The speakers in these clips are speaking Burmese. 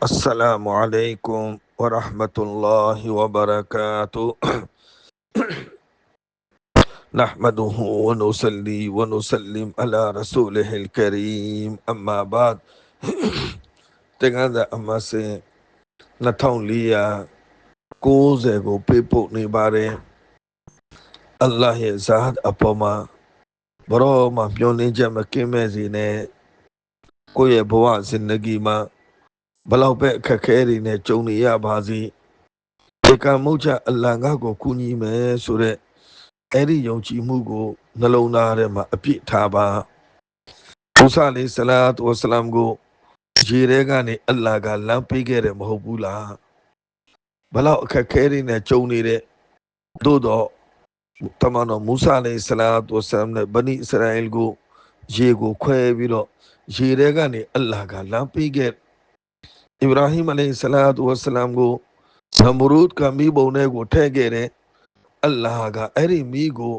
السلام عليكم ورحمة الله وبركاته نحمده ونصلي ونسلم على رسوله الكريم أما بعد တင်္ဂသာအမစင်2490ကိုပေးပို့နေပါတယ်အလ္လာဟ်ရဲ့ဇာတ်အပေါ်မှာဘရောမှာမျောလင်းချက်မကင်းမဲ့စေနဲ့ကိုယ့်ရဲ့ဘဝဇင်ဒဂီမှာ ဘလောက်ပဲအခက်အခဲတွေနဲ့ကြုံနေရပါစေဒီကံမှုချအလ္လာဟ်ငါ့ကိုကူညီမယ်ဆိုတဲ့အဲ့ဒီယုံကြည်မှုကိုနှလုံးသားထဲမှာအပြည့်ထားပါမူဆာလေးဆလာတ်ဝဆလမ်ကိုရေထဲကနေအလ္လာဟ်ကလမ်းပေးခဲ့တယ်မဟုတ်ဘူးလားဘလောက်အခက်အခဲတွေနဲ့ကြုံနေတဲ့သို့တော့တမန်တော်မူဆာလေးဆလာတ်ဝဆလမ်နဲ့ဗနိအစ္စရာအီလ်ကိုရေကိုခွဲပြီးတော့ရေထဲကနေအလ္လာဟ်ကလမ်းပေးခဲ့ အစ္စရာဟိမအလိုင်ဆလာတ်ဝဆလမ်ကိုနမရူဒ်ကမိဘုံထဲကိုထည့်ခဲ့တယ်အလ္လာဟ်ကအဲ့ဒီမိကို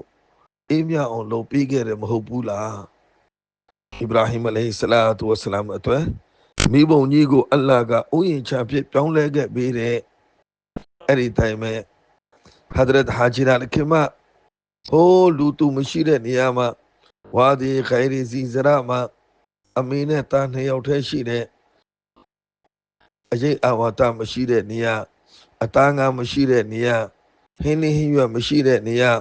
အေးမြအောင်လုပ်ပေးခဲ့တယ်မဟုတ်ဘူးလားအစ္စရာဟိမအလိုင်ဆလာတ်ဝဆလမ်အတွက်မိဘုံကြီးကိုအလ္လာဟ်ကဥယျာဉ်ချဖြစ်ပြောင်းလဲခဲ့ပေးတယ်အဲ့ဒီတိုင်းမဲ့ဟဒရတ်ဟာဂျီရာလခင်မဟိုးလူသူမရှိတဲ့နေရာမှာဝါဒီခိုင်ရီစီဇရာမှာအမေနဲ့တာနှစ်ယောက်တည်းရှိတဲ့ အရေးအဝါဒမရှိတဲ့နေရာအသားငါမရှိတဲ့နေရာဟင်းလင်းဟင်းရွက်မရှိတဲ့နေရာ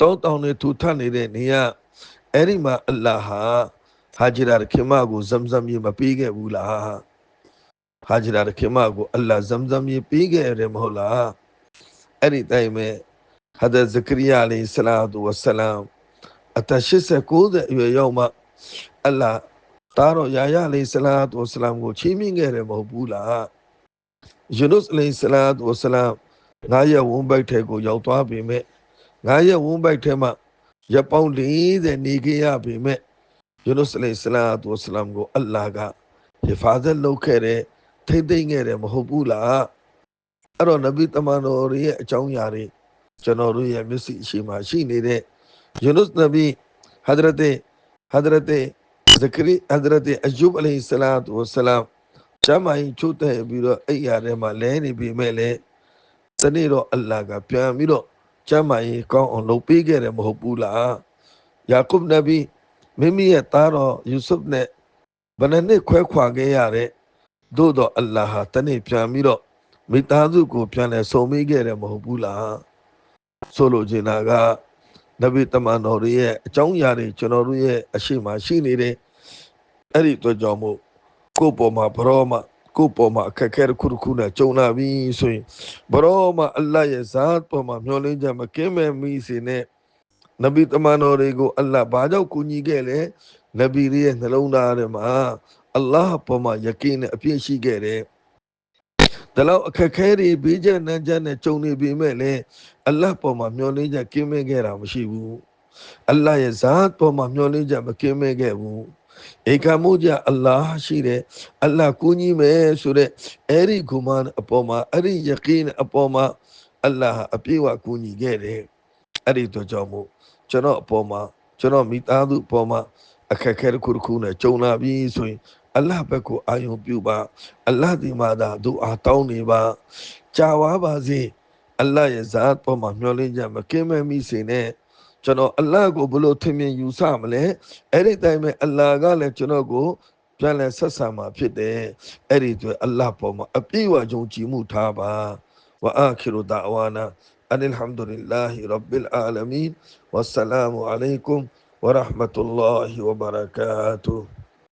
တောတောင်တွေထူထပ်နေတဲ့နေရာအဲ့ဒီမှာအလ္လာဟ်ဟာဟာဂျီရာခင်မကိုဇမ်ဇမ်မြေမပေးခဲ့ဘူးလားဟာဂျီရာခင်မကိုအလ္လာဟ်ဇမ်ဇမ်မြေပေးခဲ့တယ်မဟုတ်လားအဲ့ဒီတိုင်းမဲ့ဟာဒဇကရီယာအလိုင်ဆလာတူဝဆလမ်အသက်89အရွယ်ရောက်မှအလ္လာ ဟ်တာတော့ယာယာအလိုင်ဆလာတူဝဆလမ်ကိုချီးမြှင့်ခဲ့တယ်မဟုတ်ဘူးလားယူနုစ်အလိုင်ဆလာတူဝဆလမ်ငါရဲ့ဝုန်းဘိုက်ထဲကိုရောက်သွားပြီမဲ့ငါရဲ့ဝုန်းဘိုက်ထဲမှာရပောင်း40နေခဲ့ရပြီမဲ့ယူနုစ်အလိုင်ဆလာတူဝဆလမ်ကိုအလ္လာဟ်ကဟီဖာဇတ်လုပ်ခဲ့တယ်ထိမ့်သိမ့်ခဲ့တယ်မဟုတ်ဘူးလားအဲ့တော့နဗီတမန်တော်ရဲ့အကြောင်းအရာတွေကျွန်တော်တို့ရဲ့မျက်စိရှိမှရှိနေတဲ့ယူနုစ်နဗီဟဒရတ်ဟဒရတ် ဇကရီဟဒရတ်အယုဘ်အလိုင်ဆလာတူဝဆလမ်ကျမ်းမာရင်ချိုးတဲ့ပြီးတော့အဲ့ရထဲမှာလဲနေပြီမဲ့လေတနေ့တော့အလ္လာဟ်ကပြန်ပြီးတော့ကျမ်းမာရင်ကောင်းအောင်လုပ်ပေးခဲ့တယ်မဟုတ်ဘူးလားယာကုပ်နဗီမိမိရဲ့သားတော်ယူဆုဖ်နဲ့ဘယ်နှစ်ခွဲခွာခဲ့ရတဲ့သို့တော့အလ္လာဟ်ဟာတနေ့ပြန်ပြီးတော့မိသားစုကိုပြန်လဲဆုံမိခဲ့တယ်မဟုတ်ဘူးလားဆိုလိုချင်တာကနဗီတမန်တော်ရဲ့အကြောင်းအရာတွေကျွန်တော်တို့ရဲ့အရှိမရှိနေတဲ့ အဲ့ဒီအတွက်ကြောင့်မို့ကိုယ့်ပေါ်မှာဘရောမှာကိုယ့်ပေါ်မှာအခက်အခဲတစ်ခုတစ်ခုနဲ့ကြုံလာပြီဆိုရင်ဘရောမှာအလ္လာဟ်ရဲ့ဇာတ်ပေါ်မှာမျှော်လင့်ချက်မကင်းမဲ့မိစေနဲ့နဗီတမန်တော်တွေကိုအလ္လာဟ်ဘာကြောင့်ကူညီခဲ့လဲနဗီရဲ့နှလုံးသားထဲမှာအလ္လာဟ်ပေါ်မှာယကင်းနဲ့အပြည့်ရှိခဲ့တယ်ဒါလောက်အခက်ခဲတွေဘေးကျနန်းကျနဲ့ကြုံနေပြီမဲ့လေအလ္လာဟ်ပေါ်မှာမျှော်လင့်ချက်ကင်းမဲ့ခဲ့တာမရှိဘူးအလ္လာဟ်ရဲ့ဇာတ်ပေါ်မှာမျှော်လင့်ချက်မကင်းမဲ့ခဲ့ဘူး ဧကမှုကြအလ္လာဟ်ရှိတယ်အလ္လာဟ်ကူညီမယ်ဆိုတဲ့အဲ့ဒီဂုမန်အပေါ်မှာအဲ့ဒီယကင်းအပေါ်မှာအလ္လာဟ်အပြည့်အဝကူညီခဲ့တယ်အဲ့ဒီတော့ကြောင့်မို့ကျွန်တော်အပေါ်မှာကျွန်တော်မိသားစုအပေါ်မှာအခက်အခဲတစ်ခုတစ်ခုနဲ့ကြုံလာပြီဆိုရင်အလ္လာဟ်ဘက်ကိုအာရုံပြုပါအလ္လာဟ်ဒီမှာသာဒူအာတောင်းနေပါကြာဝါပါစေအလ္လာဟ်ရဲ့ဇာတ်ပေါ်မှာမျှော်လင့်ချက်မကင်းမဲ့မိစေနဲ့ ကျွန်တော်အလ္လာဟ်ကိုဘလို့ထင်မြင်ယူဆမလဲအဲ့ဒီတိုင်းပဲအလ္လာဟ်ကလည်းကျွန်တော်ကိုပြန်လဲဆက်ဆံမှာဖြစ်တယ်အဲ့ဒီအတွက်အလ္လာဟ်ပေါ်မှာအပြည့်အဝယုံကြည်မှုထားပါဝအာခိရူဒါဝါနာအန်အလ်ဟမ်ဒူလ illah ရဘ်ဘ်အာလမင်ဝဆလာမူအလိုင်ကွမ် ورحمة الله وبركاته